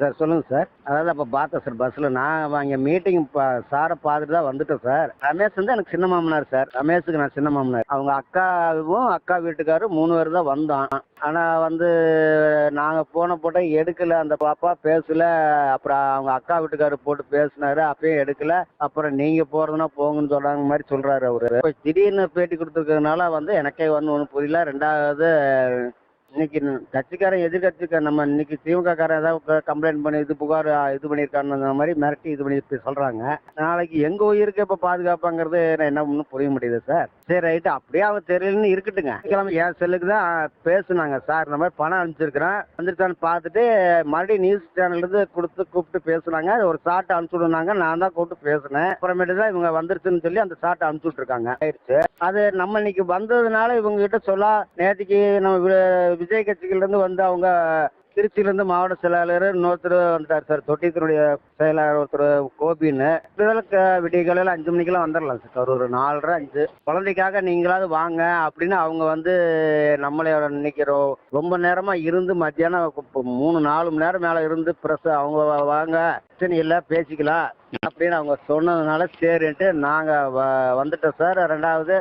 Sir சொல்லுங்க sir. அதாவது அப்போ பார்த்தேன் சார் பஸ்ஸில் நான் அங்கே மீட்டிங் சாரை பார்த்துட்டு தான் வந்துட்டேன் சார். ரமேஷ் வந்து எனக்கு சின்ன மாமனார் சார். ரமேஷுக்கு நான் சின்ன மாமனார். அவங்க அக்காவும் அக்கா வீட்டுக்காரும் மூணு பேர் தான் வந்தோம் ஆனால் வந்து நாங்கள் போன போட்ட எடுக்கல. அந்த பாப்பா பேசல. அப்புறம் அவங்க அக்கா வீட்டுக்காரர் போட்டு பேசினாரு. அப்பயும் எடுக்கல. அப்புறம் நீங்கள் போகிறதுனா போங்கன்னு சொல்கிறாங்க மாதிரி சொல்கிறாரு அவரு. இப்போ திடீர்னு பேட்டி கொடுத்துருக்கறதுனால வந்து எனக்கே வந்து ஒன்றும் புரியல. ரெண்டாவது இன்னைக்கு கட்சிக்காரன் எதிர்கட்சிக்காரன் நம்ம இன்னைக்கு திமுக காரன் ஏதாவது கம்ப்ளைண்ட் பண்ணி இது புகார் இது பண்ணியிருக்கான்னு மாதிரி மிரட்டி இது பண்ணி சொல்றாங்க. நாளைக்கு எங்க உயிருக்கு இப்ப பாதுகாப்பாங்கிறது என்ன ஒன்றும் புரிய முடியுது சார். சரி ரைட்டு அப்படியே அவன் தெரியலன்னு இருக்கட்டுங்க. கிழமை என் செல்லுக்கு தான் பேசுனாங்க. சார் இந்த மாதிரி பணம் அனுப்பிச்சிருக்கிறேன். வந்துருக்கான்னு பார்த்துட்டு மறுபடியும் நியூஸ் சேனல்லேருந்து கொடுத்து கூப்பிட்டு பேசுனாங்க. ஒரு ஷார்ட் அனுப்பிச்சு நான் தான் கூப்பிட்டு பேசினேன். அப்புறமேட்டு தான் இவங்க வந்துருச்சுன்னு சொல்லி அந்த ஷார்ட் அனுப்பிச்சு விட்டுருக்காங்க. ஆயிடுச்சு. அது நம்ம இன்னைக்கு வந்ததுனால இவங்க கிட்ட சொல்ல நேற்றுக்கு நம்ம விஜய் கட்சிகள்லேருந்து வந்து அவங்க திருச்சியில இருந்து மாவட்ட செயலாளர் இன்னொருத்தர் வந்துட்டார் சார். தொட்டியத்தினுடைய செயலாளர் ஒருத்தர் கோபின்னு. இதெல்லாம் விடிய காலையில் அஞ்சு மணிக்கெல்லாம் வந்துடலாம் சார். ஒரு நாலரை அஞ்சு. குழந்தைக்காக நீங்களாவது வாங்க அப்படின்னு அவங்க வந்து நம்மளே நினைக்கிறோம். ரொம்ப நேரமா இருந்து மத்தியானம் மூணு நாலு மணி நேரம் மேல இருந்து பிரஸ் அவங்க வாங்க. பிரச்சனை இல்லை பேசிக்கலாம். அப்படின்னு அவங்க சொன்னதுனால சரின்ட்டு நாங்க வ- வந்துட்டோம் சார். ரெண்டாவது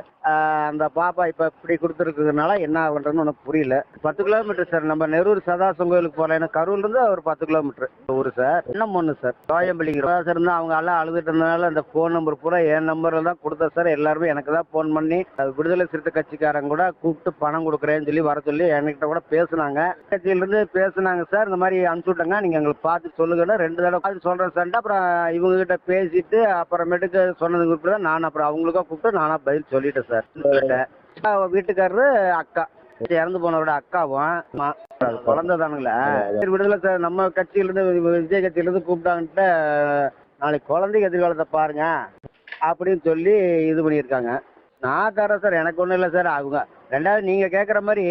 அந்த பாப்பா இப்ப இப்படி கொடுத்துருக்குறதுனால என்ன பண்றதுன்னு உனக்கு புரியல. பத்து கிலோமீட்டர் சார். நம்ம நெரூர் சதாசம் கோயிலுக்கு போகலாம் எனக்கு கரூர்ல இருந்து ஒரு பத்து கிலோமீட்டர் ஊர் சார். இன்னும் ஒன்று சார்? கோயம்பள்ளிங்கிற சார் இருந்தா அவங்க எல்லாம் அழுதுட்டு இருந்தனால அந்த ஃபோன் நம்பர் பூரா என் நம்பர்ல தான் கொடுத்தேன் சார். எல்லாருமே எனக்கு தான் ஃபோன் பண்ணி விடுதலை சிறுத்தை கட்சிக்காரங்க கூட கூப்பிட்டு பணம் கொடுக்குறேன்னு சொல்லி வர சொல்லி என்கிட்ட கூட பேசுனாங்க. கட்சியிலிருந்து பேசுனாங்க சார். இந்த மாதிரி அனுப்பிச்சு விட்டாங்க. நீங்க எங்களுக்கு பார்த்து சொல்லுங்கன்னு ரெண்டு தடவை பார்த்து சொல்றேன் சார். அப்புறம் இவங்க கிட்ட பேசிட்டு அப்புறமேட்டுக்கு சொன்னது குறிப்பிட்டு தான் நான் அப்புறம் அவங்களுக்கா கூப்பிட்டு நானா பதில் சொல்லிட்டேன் சார். அவ வீட்டுக்காரரு அக்கா. இறந்து போனவரோட அக்காவும் ஆமா. அது குழந்தை தானுங்களே. சரி விடுதலை சார் நம்ம கட்சியில இருந்து விஜய் கட்சியில இருந்து கூப்பிட்டாங்கன்ட்டு நாளைக்கு குழந்தைக்கு எதிர்காலத்தை பாருங்க அப்படின்னு சொல்லி இது பண்ணியிருக்காங்க. நான் தரேன் சார். எனக்கு ஒன்றும் இல்லை சார். அவங்க ரெண்டாவது நீங்கள் கேட்குற மாதிரி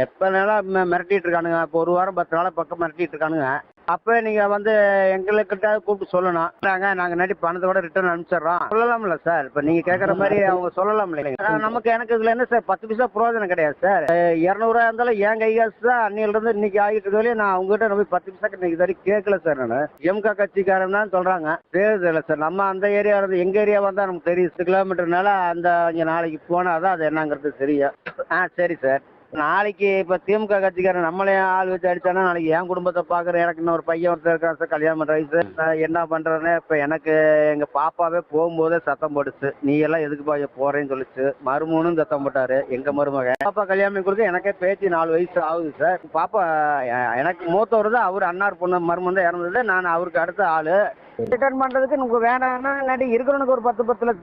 எப்போ நாளாக மிரட்டிட்டு இருக்கானுங்க. இப்போ ஒரு வாரம் பத்து நாளாக பக்கம் மிரட்டிட்டு இருக்கானுங்க. அப்போ நீங்கள் வந்து எங்களுக்கிட்ட கூப்பிட்டு சொல்லணும் நாங்கள் நாங்கள் நடி பணத்தை கூட ரிட்டர்ன் அனுப்பிச்சிடுறோம். சொல்லலாம்ல சார் இப்போ நீங்கள் கேட்குற மாதிரி அவங்க சொல்லலாம் இல்லைங்க நமக்கு எனக்கு இதில் என்ன சார் பத்து பைசா பிரயோஜனம் கிடையாது சார் இரநூறுவா இருந்தாலும் என் கை காசு தான். அன்னையிலிருந்து இன்னைக்கு ஆகிட்டு இருக்கவே நான் அவங்ககிட்ட நம்ம பத்து பைசா இன்னைக்கு வரைக்கும் கேட்கல சார் நான். எம்கா கட்சிக்காரன் தான் சொல்கிறாங்க தெரியுது சார் நம்ம அந்த ஏரியா இருந்து எங்கள் ஏரியா வந்தால் நமக்கு தெரியும். சிக்ஸ் கிலோமீட்டர்னால அந்த இங்கே நாளைக்கு போனால் தான் அது என்னங்கிறது தெரியும் ஆ சரி சார் நாளைக்கு இப்போ திமுக கட்சிக்காரன் நம்மளே ஆள் வச்சு அடிச்சானா நாளைக்கு என் குடும்பத்தை பாக்குறேன் எனக்கு இன்னொரு பையன் ஒருத்தர் இருக்கான் சார் கல்யாணம் பண்ணுற வயசு. என்ன பண்ணுறேன்னு இப்போ எனக்கு எங்கள் பாப்பாவே போகும்போதே சத்தம் போட்டுச்சு. நீ எல்லாம் எதுக்கு பா போறேன்னு சொல்லிச்சு. மருமகனும் சத்தம் போட்டாரு. எங்க மருமகன் பாப்பா கல்யாணம் கொடுத்து எனக்கே பேச்சு நாலு வயசு ஆகுது சார். பாப்பா எனக்கு மூத்தவர் தான் அவர் அண்ணார் பொண்ணு மருமகன் தான் இறந்தது. நான் அவருக்கு அடுத்த ஆளு. ரிட்டர்ன் பண்றதுக்கு நமக்கு வேணாம்னா இல்லாட்டி இருக்கிறவனுக்கு ஒரு பத்து பத்து லட்சம்